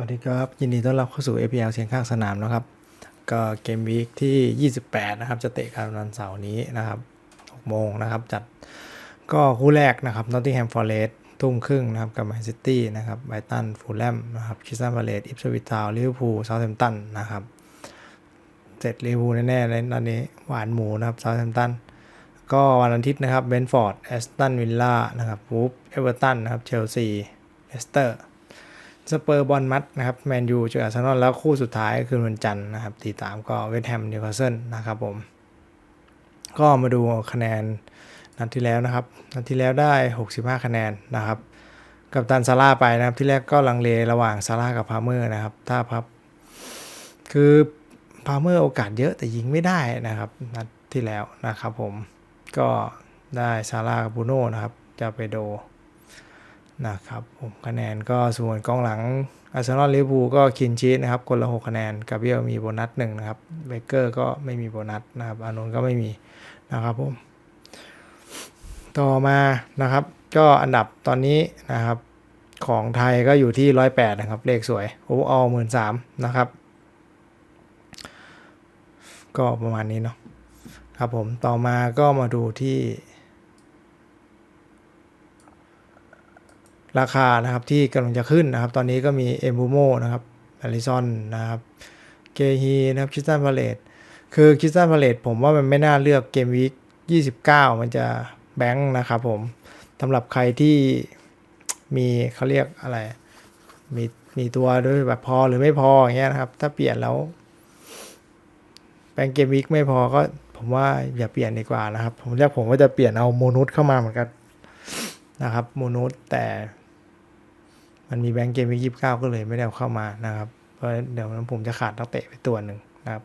วัสดีครับ ยินดีต้อนรับเข้าสู่ APL เสียงข้างสนามนะครับ ก็เกมวีคที่ 28 นะครับ จะเตะกันวันเสาร์นี้นะครับ6โมงนะครับ จัดก็คู่แรกนะครับ Nottingham Forest ทุ่มครึ่งนะครับ กับ Man City นะครับไบตันฟูลแลมนะครับคิสตันพาเลตอิปสวิตทาวลิเวอร์พูลเซาท์แฮมป์ตันนะครับเสร็จลิเวอร์พูลแน่ๆเลยตอนนี้หวานหมูนะครับเซาท์แฮมป์ตันก็วันอาทิตย์นะครับเบนฟอร์ดแอสตันวิลล่านะครับวูฟเอเวอร์ตันนะครับเชลซีเลสเตอร์ สเปอร์บอลมัดนะครับแมนยูเจออาร์เซนอลแล้วคู่สุดท้ายคือวันจันทร์นะครับตีสามก็เวสต์แฮมนิวคาสเซิลนะครับผม ก็มาดูคะแนนนัดที่แล้วนะครับ นัดที่แล้วได้ 65 คะแนนนะครับกับตันซาร่าไปนะครับที่แรกก็ลังเลระหว่างซาร่ากับพาเมอร์นะครับ ถ้าพับ คือพาเมอร์โอกาสเยอะแต่ยิงไม่ได้นะครับ นัดที่แล้วนะครับผมก็ได้ซาร่ากับบูโน่นะครับจะไปโด นะครับผมคะแนนก็ส่วนกองหลังอาร์เซนอลลิเวอร์พูลก็คินชีสนะครับคนละ 6 คะแนนกาเบียลมีโบนัสหนึ่งนะครับเบเกอร์ก็ไม่มีโบนัสนะครับอานนท์ก็ไม่มีนะครับผมต่อมานะครับ ก็อันดับตอนนี้นะครับของไทยก็อยู่ที่ 108 นะครับ เลขสวยโอเวอร์ออลหมื่นสามนะครับ ก็ประมาณนี้เนาะครับผมต่อมาก็มาดูที่ ราคานะครับที่กำลังจะขึ้นนะครับ ตอนนี้ก็มีเอมบูโมนะครับอลิซอนนะครับเกฮีนะครับคิสตันพาเลตคือคิสตันพาเลตผมว่ามันไม่น่าเลือกเกมวีค29 มันจะแบงค์นะครับผมสำหรับใครที่มีเขาเรียกอะไร มีมีตัวด้วยแบบพอหรือไม่พออย่างเงี้ยนะครับ ถ้าเปลี่ยนแล้วแบงเกมวีคไม่พอก็ผมว่าอย่าเปลี่ยนดีกว่านะครับ ผมเรียกผมว่าจะเปลี่ยนเอาโมนุสเข้ามาเหมือนกันนะครับโมนุสแต่ มันมีแบงก์เกมวียี่สิบเก้าก็เลยไม่ได้เอาเข้ามานะครับเพราะเดี๋ยวนั้นผมจะขาดนักเตะไปตัวหนึ่งนะครับ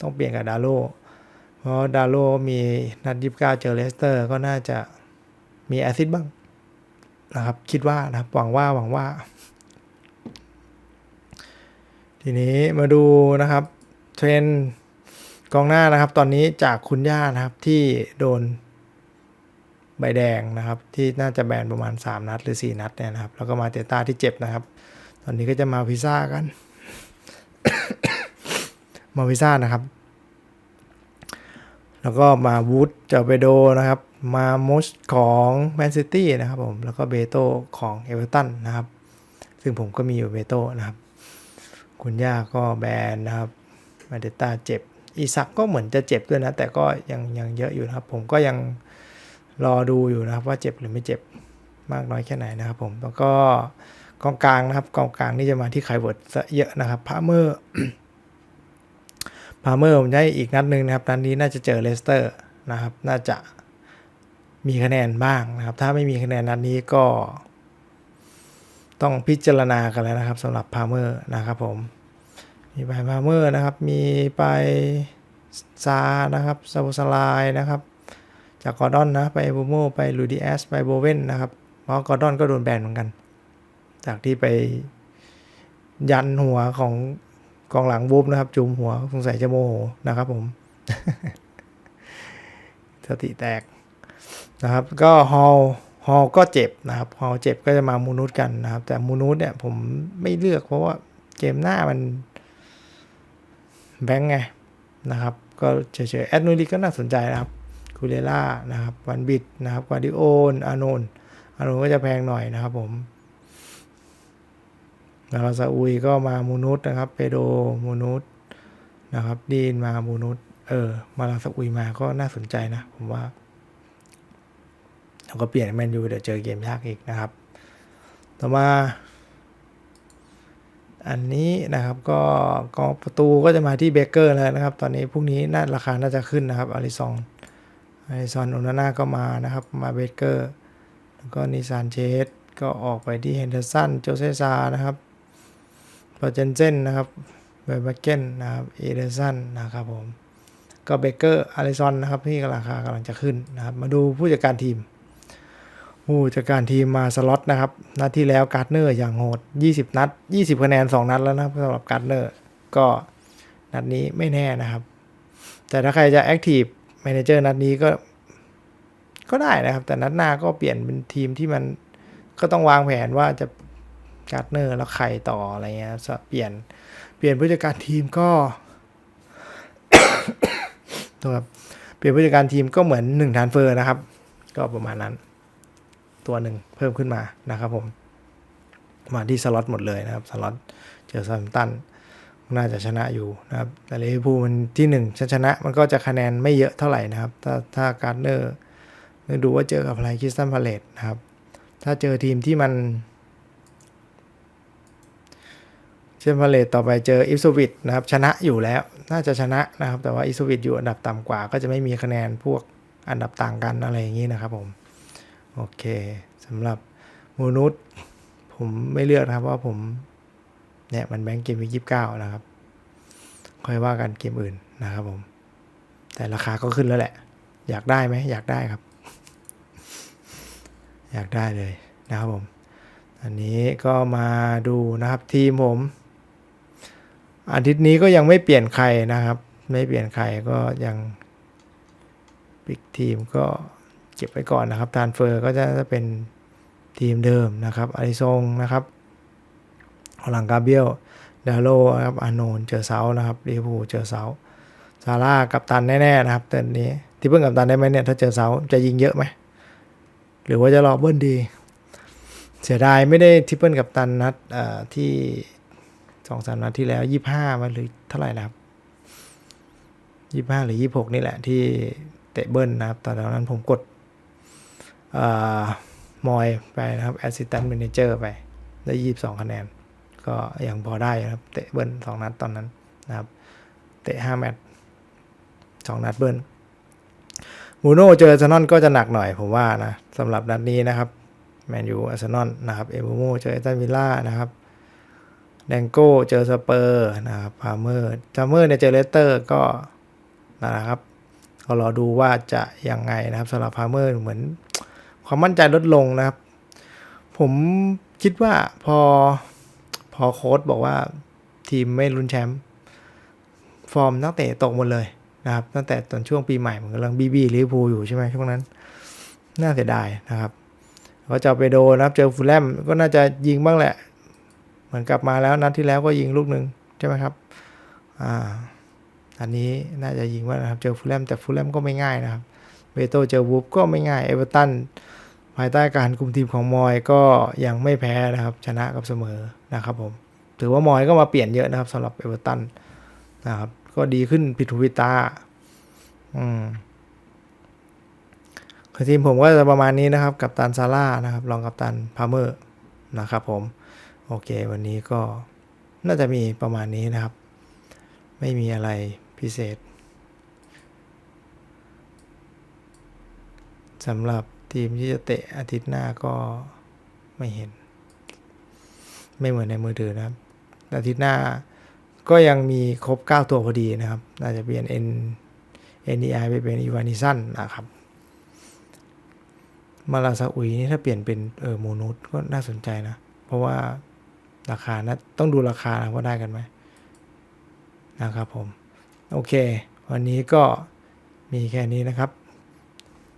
ต้องเปลี่ยนกับดาโลเพราะดาโลมีนัดยี่สิบเก้าเจอเลสเตอร์ก็น่าจะมีแอซิดบ้างนะครับ คิดว่านะครับหวังว่าหวังว่า ทีนี้มาดูนะครับ เทรนกองหน้านะครับ ตอนนี้จากคุณย่านะครับที่โดน ใบแดงนะครับ ที่น่าจะแบนประมาณ 3 นัดหรือ 4 นัดเนี่ยนะครับ แล้วก็มาเตต้าที่เจ็บนะครับ ตอนนี้ก็จะมาพิซซ่ากัน มาพิซซ่านะครับ แล้วก็มาวูดเจอเบโดนะครับ มามุสของแมนซิตี้นะครับผม แล้วก็เบโตของเอเวอร์ตันนะครับ ซึ่งผมก็มีอยู่เบโตนะครับ คุณย่าก็แบนนะครับ มาเตต้าเจ็บอีซักก็เหมือนจะเจ็บด้วยนะ แต่ก็ยังยังเยอะอยู่นะครับ ผมก็ยัง รอดูอยู่นะครับว่าเจ็บหรือไม่เจ็บมากน้อยแค่ไหนนะครับผมแล้วก็กองกลางนะครับกองกลางนี่จะมาที่ไคเวิร์ดซะเยอะนะครับพาเมอร์พาเมอร์ผมได้อีกนัดหนึ่งนะครับนัดนี้น่าจะเจอเลสเตอร์นะครับ น่าจะมีคะแนนบ้างนะครับ ถ้าไม่มีคะแนนนัดนี้ก็ ต้องพิจารณากันแล้วนะครับสำหรับพาเมอร์นะครับผมมีไปพาเมอร์นะครับ มีไปซานะครับซาบูสลายนะครับ จากกอร์ดอนนะไปบูโมไปลูดิแอสไปโบเวนนะครับเพราะกอร์ดอนก็โดนแบนเหมือนกัน จากที่ไปยันหัวของกองหลังบูฟนะครับ จุมหัวสงสัยจะโมโหนะครับผม สติแตกนะครับ ก็ฮอลฮอลก็เจ็บนะครับฮอลเจ็บก็จะมามูนุสกันนะครับ แต่มูนุสเนี่ยผมไม่เลือกเพราะว่าเกมหน้ามันแบงค์ไงนะครับ ก็เฉยๆแอดนูริก็น่าสนใจนะครับ คูเลล่านะครับวันบิดนะครับกวาดิโอนอานนอานนก็จะแพงหน่อยนะครับผมแล้วซาอุยก็มามูนุสนะครับเปโดมูนุสนะครับดีนมามูนุสเออมาลาซาอุยมาก็น่าสนใจนะ ผมว่าเราก็เปลี่ยนแมนยูเดี๋ยวเจอเกมยากอีกนะครับ ต่อมา อันนี้นะครับก็กองประตูก็จะมาที่เบเกอร์แล้วนะครับ ตอนนี้พรุ่งนี้น่าราคาน่าจะขึ้นนะครับอาริซอง ไอซอนโอนาน่าก็มานะครับ มาเบเกอร์ แล้วก็นิซานเชสก็ออกไปที่เฮนเดอร์สันโจเซซานะครับพอเจนเซนนะครับเบเบเกนนะครับเอเดอร์สันนะครับผม ก็เบเกอร์อาริซอนนะครับที่ราคากำลังจะขึ้นนะครับ มาดูผู้จัดการทีม ผู้จัดการทีมมาสล็อตนะครับ นัดที่แล้วการ์ดเนอร์อย่างโหด 20 นัด 20คะแนน 2 นัดแล้วนะครับสำหรับการ์ดเนอร์ ก็นัดนี้ไม่แน่นะครับ แต่ถ้าใครจะแอคทีฟ แมเนเจอร์นัดนี้ก็ ก็ได้นะครับ แต่นัดหน้าก็เปลี่ยนเป็นทีมที่มันก็ต้องวางแผนว่าจะการ์ดเนอร์แล้วใครต่ออะไรเงี้ยเปลี่ยนเปลี่ยนผู้จัดการทีมก็ตัวเปลี่ยนผู้จัดการทีมก็เหมือนหนึ่งทานเฟอร์นะครับ ก็ประมาณนั้น ตัวหนึ่งเพิ่มขึ้นมานะครับผม มาที่สล็อตหมดเลยนะครับสล็อตเจอซา m มตัน น่าจะชนะอยู่นะครับ แต่ลิเวอร์พูลมันที่หนึ่งชนะมันก็จะคะแนนไม่เยอะเท่าไหร่นะครับ ถ้าถ้าการ์เนอร์ดูว่าเจอกับอะไรคริสตันพาเลตนะครับ ถ้าเจอทีมที่มันเชนพาเลตต่อไปเจออิฟสวิตนะครับ ชนะอยู่แล้ว น่าจะชนะนะครับ แต่ว่าอิฟสวิตอยู่อันดับต่ำกว่า ก็จะไม่มีคะแนนพวกอันดับต่างกันอะไรอย่างนี้นะครับผมโอเคสำหรับมูนุษผมไม่เลือกนะครับว่าผม เนี่ยมันแบงก์เกมวียี่สิบเก้านะครับ ค่อยว่ากันเกมอื่นนะครับผม แต่ราคาก็ขึ้นแล้วแหละ อยากได้ไหมอยากได้ครับ อยากได้เลยนะครับผม อันนี้ก็มาดูนะครับทีมผมอาทิตย์นี้ก็ยังไม่เปลี่ยนใครนะครับ ไม่เปลี่ยนใครก็ยังปิกทีมก็เก็บไว้ก่อนนะครับทานเฟอร์ก็จะเป็นทีมเดิมนะครับอาริซงนะครับ หลังกาเบียลดาโลครับอาโนนเจอเซานะครับลิเวอร์พูลเจอเซาซาร่ากับตันแน่ๆนะครับต่นี้ที่เพิ่งกับตันได้ไหมเนี่ยถ้าเจอเซาจะยิงเยอะไหมหรือว่าจะรอเบิ้ลดี เสียดายไม่ได้ทิปเปิลกับตันนัดที่สองสามนัดที่แล้วยี่ห้ามาหรือเท่าไหร่นะครับยี่ห้าหรือยี่หกนี่แหละที่เตะเบิ้ลนะครับตอนนั้นผมกดอมอยไปนะครับแอสซิสแตนต์ a ม a เจอร์ไปได้ยี่สองคะแนน ก็ยังพอได้นะครับเตะเบิ้ลสองนัดตอนนั้นนะครับ เตะห้าแมตช์สองนัดเบิ้ลมูโน่เจออาร์เซนอลก็จะหนักหน่อยผมว่านะสำหรับนัดนี้นะครับแมนยูอาร์เซนอลนะครับเอเบโมเจอเอตันวิลล่านะครับแดงโก้เจอสเปอร์นะครับพาเมอร์จามเมอร์เนี่ยเจอเลสเตอร์ก็นะครับก็รอดูว่าจะยังไงนะครับสำหรับพาเมอร์เหมือน ความมั่นใจลดลงนะครับ ผมคิดว่าพอ พอโค้ดบอกว่าทีมไม่ลุ้นแชมป์ฟอร์มนักเตะตกหมดเลยนะครับ ตั้งแต่ตอนช่วงปีใหม่มันกำลังบีบีลิเวอร์พูลอยู่ใช่ไหมช่วงนั้น น่าเสียดายนะครับก็จะไปโดนนะครับเจอฟูลแลมก็น่าจะยิงบ้างแหละ เหมือนกลับมาแล้วนัดที่แล้วก็ยิงลูกหนึ่งใช่ไหมครับอ่าอันนี้น่าจะยิงบ้างนะครับเจอฟูลแลมแต่ฟูลแลมก็ไม่ง่ายนะครับเบโตเจอวูฟก็ไม่ง่ายเอเวอร์ตัน ภายใต้การคุมทีมของมอยก็ยังไม่แพ้นะครับ ชนะกับเสมอนะครับผม ถือว่ามอยก็มาเปลี่ยนเยอะนะครับสำหรับเอเวอร์ตันนะครับ ก็ดีขึ้นผิดหูผิดตา อืมคือทีมผมก็จะประมาณนี้นะครับ กับตันซาร่านะครับรองกับตันพาเมอร์นะครับผม โอเค วันนี้ก็น่าจะมีประมาณนี้นะครับ ไม่มีอะไรพิเศษสำหรับ ทีมที่จะเตะอาทิตย์หน้าก็ไม่เห็น ไม่เหมือนในมือถือนะครับ อาทิตย์หน้าก็ยังมีครบ 9 ตัวพอดีนะครับน่าจะเปลี่ยน N NDI ไปเป็นอีวานิสันนะครับ มาลาซาอุยนี่ถ้าเปลี่ยนเป็นเออโมนุสก็น่าสนใจนะ เพราะว่าราคานะต้องดูราคานะว่าได้กันไหมนะครับผม โอเค วันนี้ก็มีแค่นี้นะครับ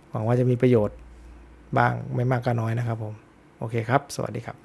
หวังว่าจะมีประโยชน์ บ้างไม่มากก็น้อยนะครับผม โอเคครับ สวัสดีครับ